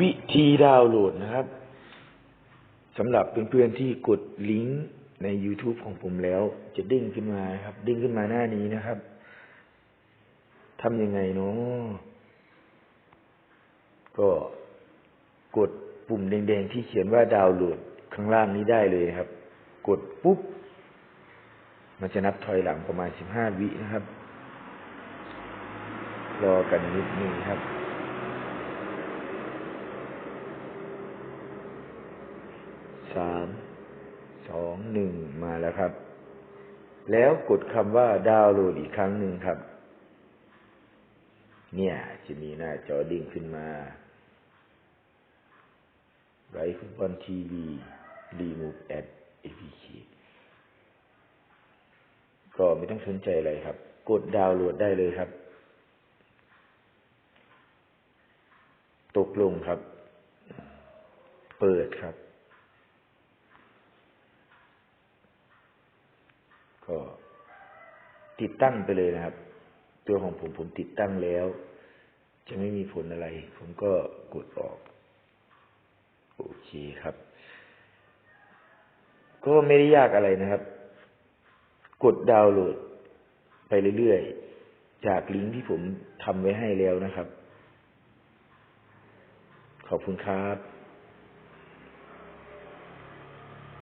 วิธีดาวน์โหลดนะครับสำหรับเพื่อนๆที่กดลิงก์ใน YouTube ของผมแล้ว จะเด้งขึ้นมาครับเด้งขึ้นมาหน้านี้นะครับทำยังไงเนาะก็กดปุ่มแดงๆที่เขียนว่าดาวน์โหลดข้างล่างนี้ได้เลยครับ กดปุ๊บ มันจะนับถอยหลังประมาณสิบห้าวินะครับ รอกันนิดนึงครับ สามสองหนึ่งมาแล้วครับ แล้วกดคำว่าดาวน์โหลดอีกครั้งหนึ่งครับ เนี่ย จะมีหน้าจอดิ่งขึ้นมาไรฟุตบอลทีวีรีมูฟแอดเอพีเคก็ไม่ต้องสนใจอะไรครับ กดดาวน์โหลดได้เลยครับ ตกลงครับ เปิดครับ ก็ติดตั้งไปเลยนะครับ ตัวของผมผมติดตั้งแล้ว จะไม่มีผลอะไร ผมก็กดออก โอเคครับ ก็ไม่ได้ยากอะไรนะครับ กดดาวน์โหลดไปเรื่อยๆ จากลิงก์ที่ผมทำไว้ให้แล้วนะครับ ขอบคุณครับ